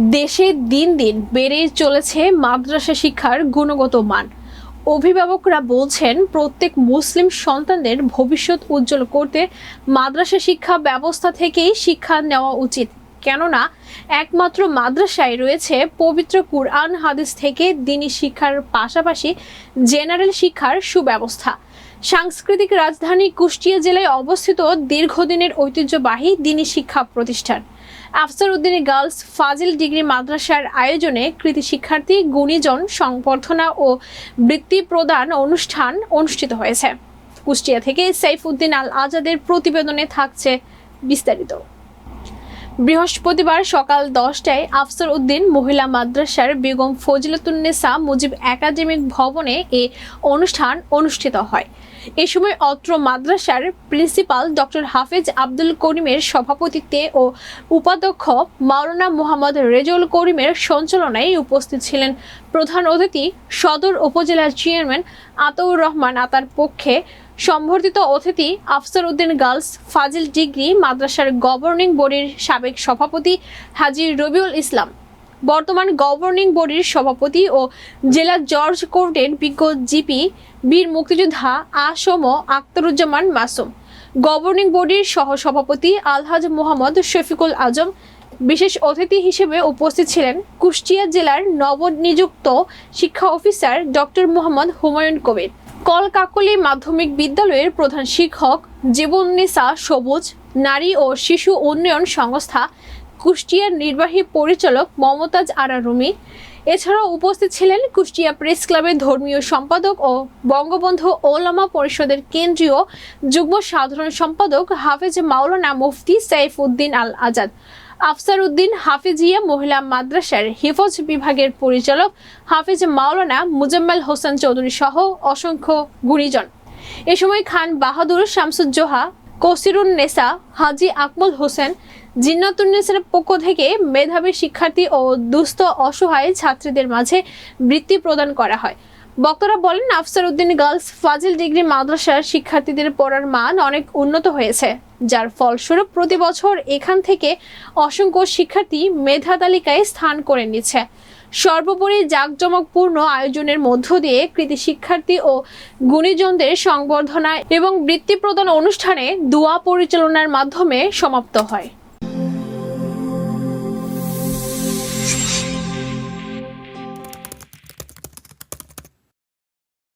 দেশে দিন দিন বেড়েই চলেছে মাদ্রাসা শিক্ষার গুণগত মান। অভিভাবকরা বলছেন, প্রত্যেক মুসলিম সন্তানদের ভবিষ্যৎ উজ্জ্বল করতে মাদ্রাসা শিক্ষা ব্যবস্থা থেকেই শিক্ষা নেওয়া উচিত। কেননা, একমাত্র মাদ্রাসায় রয়েছে পবিত্র কুরআন, হাদিস থেকে দিনী শিক্ষার পাশাপাশি জেনারেল শিক্ষার সুব্যবস্থা। সাংস্কৃতিক রাজধানী কুষ্টিয়া জেলায় অবস্থিত দীর্ঘদিনের ঐতিহ্যবাহী দিনী শিক্ষা প্রতিষ্ঠান। আফসার উদ্দিন গার্লস ফাজিল ডিগ্রি মাদ্রাসার আয়োজনে কৃতি শিক্ষার্থী, গুণীজন, সংবর্ধনা ও বৃত্তি প্রদান অনুষ্ঠান অনুষ্ঠিত হয়েছে। কুষ্টিয়া থেকে সাইফুদ্দিন আল আজাদের প্রতিবেদনে থাকছে বিস্তারিত। বৃহস্পতিবার সকাল দশটায় আফসর উদ্দিন মহিলা মাদ্রাসার বেগম ফজিলতুন্নেসা মুজিব একাডেমিক ভবনে এ অনুষ্ঠান অনুষ্ঠিত হয়। এ সময় অত্র মাদ্রাসার প্রিন্সিপাল ডক্টর হাফেজ আব্দুল করিমের সভাপতিত্বে ও উপাধ্যক্ষ মাওলানা মোহাম্মদ রেজুল করিমের সঞ্চালনায় উপস্থিত ছিলেন। প্রধান অতিথি সদর উপজেলার চেয়ারম্যান আতাউর রহমান আতার পক্ষে সম্বর্ধিত অতিথি আফসার উদ্দিন গার্লস ফাজিল ডিগ্রি মাদ্রাসার গভর্নিং বডির সাবেক সভাপতি হাজি রবিউল ইসলাম। বর্তমান গভর্নিং বডির সভাপতি ও জেলা জর্জ কোর্টের বিজ্ঞ জিপি বীর মুক্তিযোদ্ধা আসম আক্তারুজ্জামান মাসুম গভর্নিং বডির সহসভাপতি আলহাজ মোহাম্মদ শফিকুল আজম, বিশেষ অতিথি হিসেবে উপস্থিত ছিলেন কুষ্টিয়া জেলার নবনিযুক্ত শিক্ষা অফিসার ডক্টর মোহাম্মদ হুমায়ুন কবির, কলকাকলি মাধ্যমিক বিদ্যালয়ের প্রধান শিক্ষক জীবন জীবননিসা সবুজ, নারী ও শিশু উন্নয়ন সংস্থা কুষ্টিয়ার নির্বাহী পরিচালক মমতাজ আরা রুমি এছাড়াও উপস্থিত ছিলেন কুষ্টিয়া প্রেস ক্লাবের ধর্মীয় সম্পাদক ও বঙ্গবন্ধু ওলামা পরিষদের কেন্দ্রীয় যুগ্ম সাধারণ সম্পাদক হাফেজ মাওলানা মুফতি সাইফ উদ্দিন আল আজাদ, আফসার উদ্দিন হাফিজিয়া মহিলা মাদ্রাসার হিফজ বিভাগের পরিচালক হাফিজ মাওলানা মুজাম্মেল হোসেন চৌধুরী সহ অসংখ্য গুণীজন। এ সময় খান বাহাদুর শামসুজ্জোহা কসিরুন নেসা, হাজি আকমল হোসেন জিন্নাতুন্নেসের পক্ষ থেকে মেধাবী শিক্ষার্থী ও দুস্থ অসহায় ছাত্রীদের মাঝে বৃত্তি প্রদান করা হয়। বক্তারা বলেন আফসার উদ্দিন গার্লস ফাজিল ডিগ্রি মাদ্রাসার শিক্ষার্থীদের পড়ার মান অনেক উন্নত হয়েছে, যার ফলস্বরূপ প্রতি বছর এখান থেকে অসংখ্য শিক্ষার্থী মেধা তালিকায় স্থান করে নিচ্ছে। সর্বোপরি জাঁকজমকপূর্ণ আয়োজনের মধ্য দিয়ে কৃতি শিক্ষার্থী ও গুণীজনদের সংবর্ধনা এবং বৃত্তি প্রদান অনুষ্ঠানে দোয়া পরিচালনার মাধ্যমে সমাপ্ত হয়।